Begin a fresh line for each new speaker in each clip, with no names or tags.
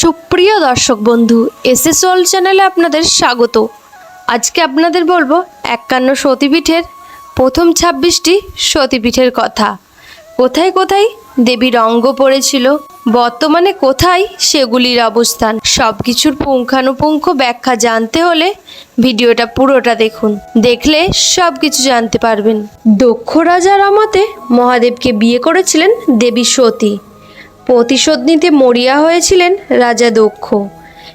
সুপ্রিয় দর্শক বন্ধু এস এস ওয়াল চ্যানেলে আপনাদের স্বাগত। আজকে আপনাদের বলব একান্ন সতীপীঠের প্রথম ছাব্বিশটি সতীপীঠের কথা। কোথায় কোথায় দেবীর অঙ্গ পড়েছিল, বর্তমানে কোথায় সেগুলির অবস্থান সব কিছুর পুঙ্খানুপুঙ্খ ব্যাখ্যা জানতে হলে ভিডিওটা পুরোটা দেখুন। দেখলে সব কিছু জানতে পারবেন। দক্ষ রাজার আমতে মহাদেবকে বিয়ে করেছিলেন দেবী সতী। প্রতিশোধ নিতে মরিয়া হয়েছিলেন রাজা দক্ষ।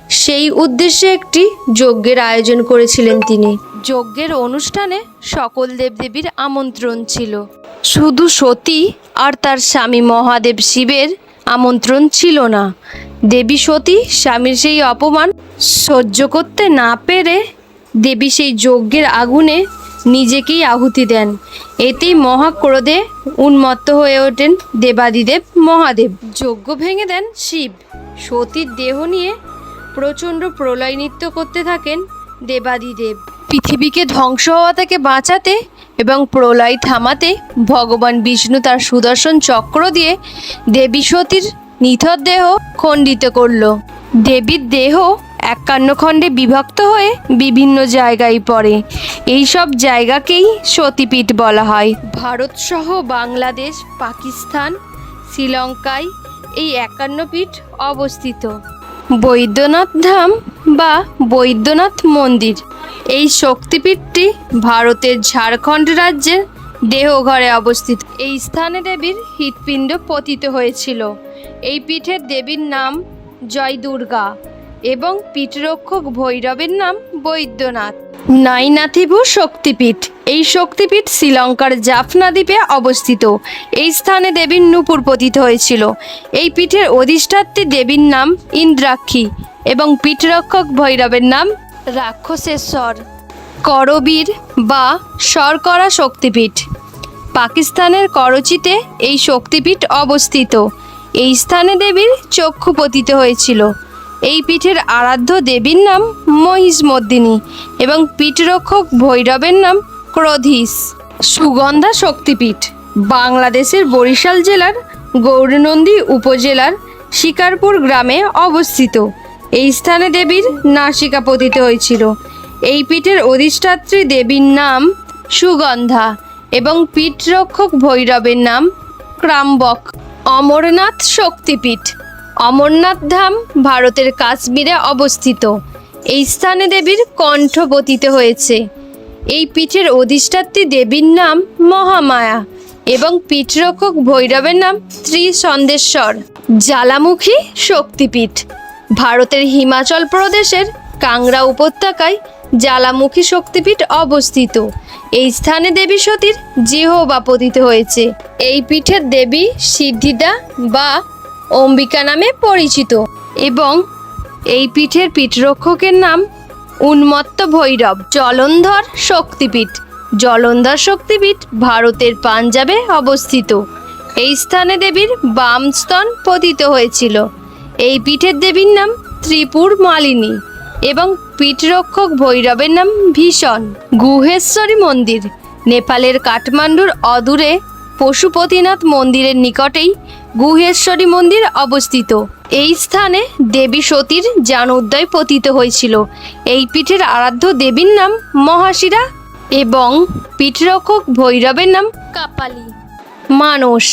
সেই উদ্দেশ্যে একটি যজ্ঞের আয়োজন করেছিলেন তিনি। যজ্ঞের অনুষ্ঠানে সকল দেবদেবীর আমন্ত্রণ ছিল। শুধু সতী আর তার স্বামী মহাদেব শিবের আমন্ত্রণ ছিল না। দেবী সতী স্বামীর সেই অপমান সহ্য করতে না পেরে দেবী সেই যজ্ঞের আগুনে নিজেকেই আহুতি দেন। এতেই মহাক্রোধে উন্মত্ত হয়ে ওঠেন দেবাদিদেব মহাদেব। যজ্ঞ ভেঙে দেন শিব। সতীর দেহ নিয়ে প্রচণ্ড প্রলয় নৃত্য করতে থাকেন দেবাদিদেব। পৃথিবীকে ধ্বংস হওয়া থেকে বাঁচাতে এবং প্রলয় থামাতে ভগবান বিষ্ণু তার সুদর্শন চক্র দিয়ে দেবী সতীর নিথর দেহ খণ্ডিত করল। দেবীর দেহ একান্ন খণ্ডে বিভক্ত হয়ে বিভিন্ন জায়গায় পড়ে। এই সব জায়গাকেই সতীপীঠ বলা হয়। ভারতসহ বাংলাদেশ পাকিস্তান শ্রীলঙ্কায় এই একান্ন পীঠ অবস্থিত। বৈদ্যনাথ ধাম বা বৈদ্যনাথ মন্দির। এই শক্তিপীঠটি ভারতের ঝাড়খণ্ড রাজ্যের দেহঘরে অবস্থিত। এই স্থানে দেবীর হৃৎপিণ্ড পতিত হয়েছিল। এই পীঠের দেবীর নাম জয় দুর্গা এবং পীঠরক্ষক ভৈরবের নাম বৈদ্যনাথ। নাইনাথিভু শক্তিপীঠ। এই শক্তিপীঠ শ্রীলঙ্কার জাফনা দ্বীপে অবস্থিত। এই স্থানে দেবীর নূপুর পতিত হয়েছিল। এই পীঠের অধিষ্ঠাত্রী দেবীর নাম ইন্দ্রাক্ষী এবং পীঠরক্ষক ভৈরবের নাম রাক্ষসেশ্বর। করবীর বা শর্করা শক্তিপীঠ। পাকিস্তানের করচিতে এই শক্তিপীঠ অবস্থিত। এই স্থানে দেবীর চক্ষু পতিত হয়েছিল। এই পীঠের আরাধ্য দেবীর নাম মহিষমর্দিনী এবং পীঠরক্ষক ভৈরবের নাম ক্রোধিস সুগন্ধা শক্তিপীঠ, বাংলাদেশের বরিশাল জেলার গৌরনন্দী উপজেলার শিকারপুর গ্রামে অবস্থিত। এই স্থানে দেবীর নাসিকা পতিত হয়েছিল। এই পীঠের অধিষ্ঠাত্রী দেবীর নাম সুগন্ধা এবং পীঠরক্ষক ভৈরবের নাম ক্রাম্বক। অমরনাথ শক্তিপীঠ অমরনাথ ধাম ভারতের কাশ্মীরে অবস্থিত। এই স্থানে দেবীর কণ্ঠ পতিত হয়েছে। এই পীঠের অধিষ্ঠাত্রী দেবীর নাম মহামায়া এবং পীঠরক্ষক ভৈরবের নাম ত্রিসন্দেশ্বর, জ্বালামুখী শক্তিপীঠ। ভারতের হিমাচল প্রদেশের কাংড়া উপত্যকায় জ্বালামুখী শক্তিপীঠ অবস্থিত। এই স্থানে দেবী সতীর জিহবা পতিত হয়েছে। এই পীঠের দেবী সিদ্ধিদা বা অম্বিকা নামে পরিচিত এবং এই পীঠের পীঠরক্ষকের নাম উন্মত্ত ভৈরব, জলন্ধর শক্তিপীঠ। জলন্ধর শক্তিপীঠ ভারতের পাঞ্জাবে অবস্থিত। এই স্থানে দেবীর বাম স্তন পতিত হয়েছিল। এই পীঠের দেবীর নাম ত্রিপুর মালিনী এবং পীঠরক্ষক ভৈরবের নাম ভীষণ। গুহেশ্বরী মন্দির, নেপালের কাঠমান্ডুর অদূরে পশুপতিনাথ মন্দিরের নিকটেই গুহেশ্বরী মন্দির অবস্থিত। এই স্থানে দেবী সতীর জানোদ্দয় পতিত হয়েছিল। এই পীঠের আরাধ্য দেবীর নাম মহাশিরা এবং পীঠরক্ষক ভৈরবের নাম কাপালি। মানস,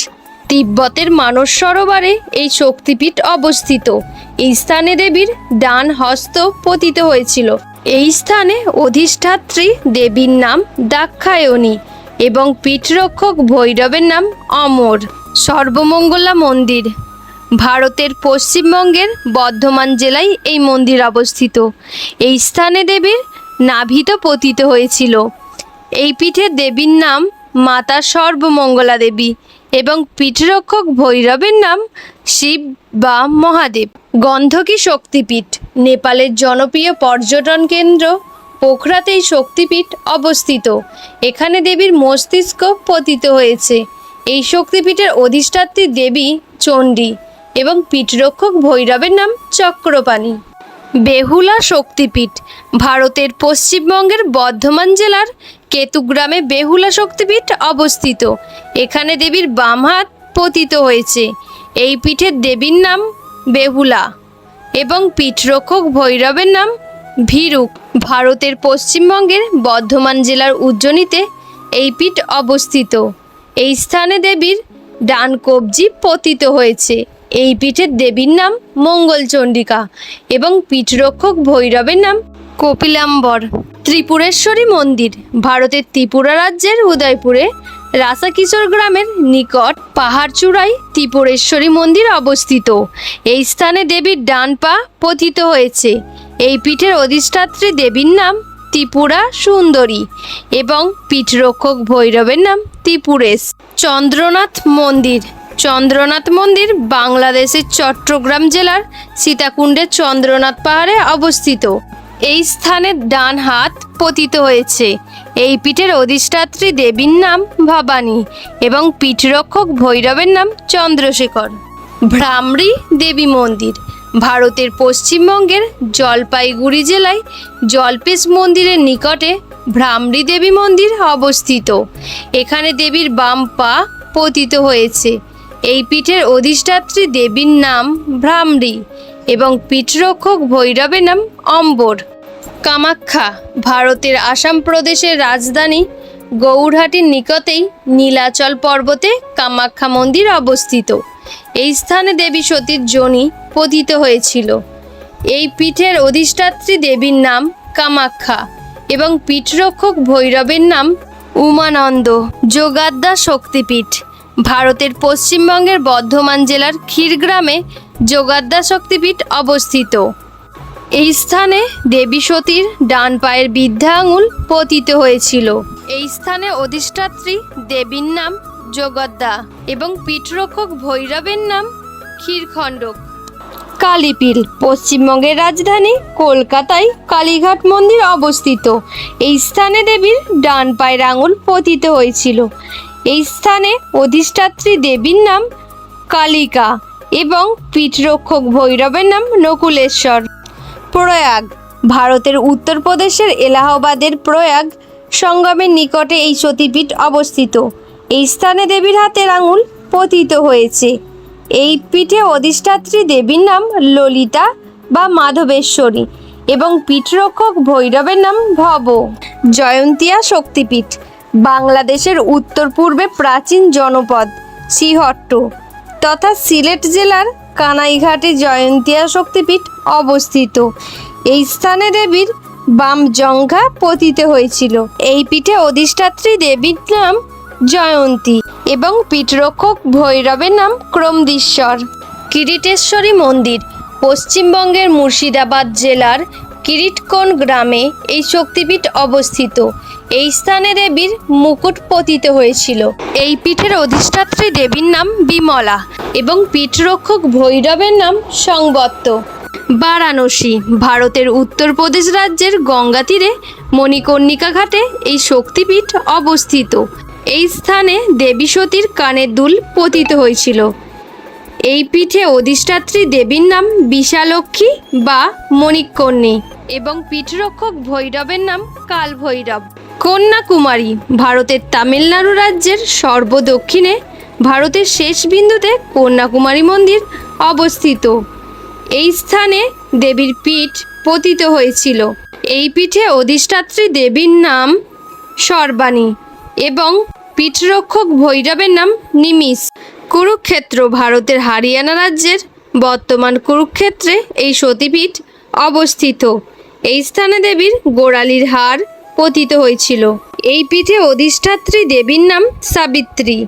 তিব্বতের মানস সরোবরে এই শক্তিপীঠ অবস্থিত। এই স্থানে দেবীর ডান হস্ত পতিত হয়েছিল। এই স্থানে অধিষ্ঠাত্রী দেবীর নাম দাক্ষায়ণী এবং পীঠরক্ষক ভৈরবের নাম অমর। সর্বমঙ্গলা মন্দির। ভারতের পশ্চিমবঙ্গের বর্ধমান জেলায় এই মন্দির অবস্থিত। এই স্থানে দেবীর নাভিত পতিত হয়েছিল। এই পীঠে দেবীর নাম মাতা সর্বমঙ্গলা দেবী এবং পীঠরক্ষক ভৈরবের নাম শিব বা মহাদেব। গন্ধকী শক্তিপীঠ, নেপালের জনপ্রিয় পর্যটন কেন্দ্র পোখরাতেই শক্তিপীঠ অবস্থিত। এখানে দেবীর মস্তিষ্ক পতিত হয়েছে। এই শক্তিপীঠের অধিষ্ঠাত্রী দেবী চণ্ডী এবং পীঠরক্ষক ভৈরবের নাম চক্রপাণী। বেহুলা শক্তিপীঠ, ভারতের পশ্চিমবঙ্গের বর্ধমান জেলার কেতুগ্রামে বেহুলা শক্তিপীঠ অবস্থিত। এখানে দেবীর বাম হাত পতিত হয়েছে। এই পীঠের দেবীর নাম বেহুলা এবং পীঠরক্ষক ভৈরবের নাম ভীরুক ভারতের পশ্চিমবঙ্গের বর্ধমান জেলার উজ্জয়িনীতে এই পীঠ অবস্থিত। এই স্থানে দেবীর ডান কবজি পতিত হয়েছে। এই পীঠের দেবীর নাম মঙ্গলচণ্ডিকা এবং পীঠরক্ষক ভৈরবের নাম কপিলাম্বর। ত্রিপুরেশ্বরী মন্দির, ভারতের ত্রিপুরা রাজ্যের উদয়পুরে, রাসাকিশোর গ্রামের নিকট পাহাড় চূড়ায় ত্রিপুরেশ্বরী মন্দির অবস্থিত। এই স্থানে দেবীর ডান পা পতিত হয়েছে। এই পীঠের অধিষ্ঠাত্রী দেবীর নাম ত্রিপুরা সুন্দরী এবং পীঠরক্ষক ভৈরবের নাম ত্রিপুরেশ। চন্দ্রনাথ মন্দির। চন্দ্রনাথ মন্দির বাংলাদেশের চট্টগ্রাম জেলার সীতাকুণ্ডের চন্দ্রনাথ পাহাড়ে অবস্থিত। এই স্থানে ডান হাত পতিত হয়েছে। এই পীঠের অধিষ্ঠাত্রী দেবীর নাম ভবানী এবং পীঠরক্ষক ভৈরবের নাম চন্দ্রশেখর। ভ্রামরী দেবী মন্দির। ভারতের পশ্চিমবঙ্গের জলপাইগুড়ি জেলায় জলপেশ মন্দিরের নিকটে ভ্রামরী দেবী মন্দির অবস্থিত। এখানে দেবীর বাম পা পতিত হয়েছে। এই পীঠের অধিষ্ঠাত্রী দেবীর নাম ভ্রামরী এবং পীঠরক্ষক ভৈরবের নাম অম্বর। কামাখ্যা, ভারতের আসাম প্রদেশের রাজধানী গৌরহাটির নিকটেই নীলাচল পর্বতে কামাখ্যা মন্দির অবস্থিত। এই স্থানে দেবী সতীর যোনি পতিত হয়েছিল। এই পীঠের অধিষ্ঠাত্রী দেবীর নাম কামাখ্যা এবং পীঠরক্ষক ভৈরবের নাম উমানন্দ। যোগাদ্দা শক্তিপীঠ, ভারতের পশ্চিমবঙ্গের বর্ধমান জেলার ক্ষীরগ্রামে যোগাদ্দা শক্তিপীঠ অবস্থিত। এই স্থানে দেবী সতীর ডান পায়ের বৃদ্ধা আঙুল পতিত হয়েছিল। এই স্থানে অধিষ্ঠাত্রী দেবীর নাম যোগদ্দা এবং পীঠরক্ষক ভৈরবের নাম ক্ষীরখণ্ডক। কালীপিল পশ্চিমবঙ্গের রাজধানী কলকাতায় কালীঘাট মন্দির অবস্থিত। এই স্থানে দেবীর ডান পায়ের আঙুল পতিত হয়েছিল। এই স্থানে অধিষ্ঠাত্রী দেবীর নাম কালিকা এবং পীঠরক্ষক ভৈরবের নাম নকুলেশ্বর। প্রয়াগ, ভারতের উত্তরপ্রদেশের এলাহাবাদের প্রয়াগ সঙ্গমের নিকটে এই সতীপীঠ অবস্থিত। এই স্থানে দেবীর হাতের আঙুল পতিত হয়েছে। এই পিঠে অধিষ্ঠাত্রী দেবীর নাম ললিতা বা মাধবেশ্বরী এবং পীঠরক্ষক ভৈরবের নাম ভব। জয়ন্তিয়া শক্তিপীঠ, বাংলাদেশের উত্তর পূর্বে প্রাচীন জনপদ, শ্রীহট্ট তথা সিলেট জেলার কানাইঘাটে জয়ন্তিয়া শক্তিপীঠ অবস্থিত। এই স্থানে দেবীর বাম জঙ্ঘা পতিত হয়েছিল। এই পিঠে অধিষ্ঠাত্রী দেবীর নাম জয়ন্তী এবং পীঠরক্ষক ভৈরবের নাম ক্রমদীশ্বর। কিরিটেশ্বরী মন্দির, পশ্চিমবঙ্গের মুর্শিদাবাদ জেলার কিরিটকোণ গ্রামে এই শক্তিপীঠ অবস্থিত। এই স্থানে দেবীর মুকুট পতিত হয়েছিল। এই পীঠের অধিষ্ঠাত্রী দেবীর নাম বিমলা এবং পীঠরক্ষক ভৈরবের নাম সংবত্ত। বারাণসী, ভারতের উত্তরপ্রদেশ রাজ্যের গঙ্গা তীরে মণিকর্ণিকা ঘাটে এই শক্তিপীঠ অবস্থিত। এই স্থানে দেবী সতীর কানের দুল পতিত হয়েছিল। এই পিঠে অধিষ্ঠাত্রী দেবীর নাম বিশালক্ষী বা মণিকর্ণী এবং পীঠরক্ষক ভৈরবের নাম কাল ভৈরব কন্যাকুমারী, ভারতের তামিলনাড়ু রাজ্যের সর্বদক্ষিণে ভারতের শেষ বিন্দুতে কন্যাকুমারী মন্দির অবস্থিত। এই স্থানে দেবীর পীঠ পতিত হয়েছিল। এই পিঠে অধিষ্ঠাত্রী দেবীর নাম সর্বাণী। এবং পীঠরক্ষক ভৈরবের নাম নিমিষ। কুরুক্ষেত্র ভারতের হারিয়ানা রাজ্যের বর্তমান কুরুক্ষেত্রে এই সতীপীঠ অবস্থিত। এই স্থানে দেবীর গোড়ালির হার পতিত হয়েছিল। এই পীঠে অধিষ্ঠাত্রী দেবীর নাম সাবিত্রী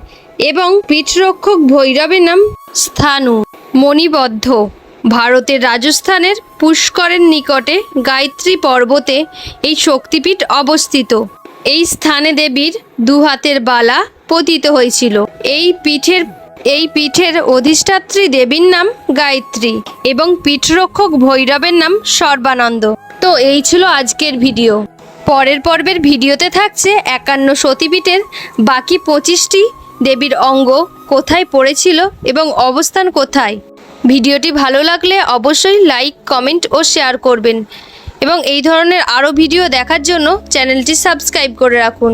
এবং পীঠরক্ষক ভৈরবের নাম স্থানু। মণিবদ্ধ। ভারতের রাজস্থানের পুষ্করের নিকটে গায়ত্রী পর্বতে এই শক্তিপীঠ অবস্থিত। এই স্থানে দেবীর দুহাতের বালা পতিত হয়েছিল। এই পিঠের, এই পীঠের অধিষ্ঠাত্রী দেবীর নাম গায়ত্রী এবং পীঠরক্ষক ভৈরবের নাম সর্বানন্দ। তো এই ছিল আজকের ভিডিও। পরের পর্বের ভিডিওতে থাকছে একান্ন সতীপীঠের বাকি পঁচিশটি দেবীর অঙ্গ কোথায় পড়েছিল এবং অবস্থান কোথায়। ভিডিওটি ভালো লাগলে অবশ্যই লাইক, কমেন্ট ও শেয়ার করবেন। এবং এই ধরনের আরও ভিডিও দেখার জন্য চ্যানেলটি সাবস্ক্রাইব করে রাখুন।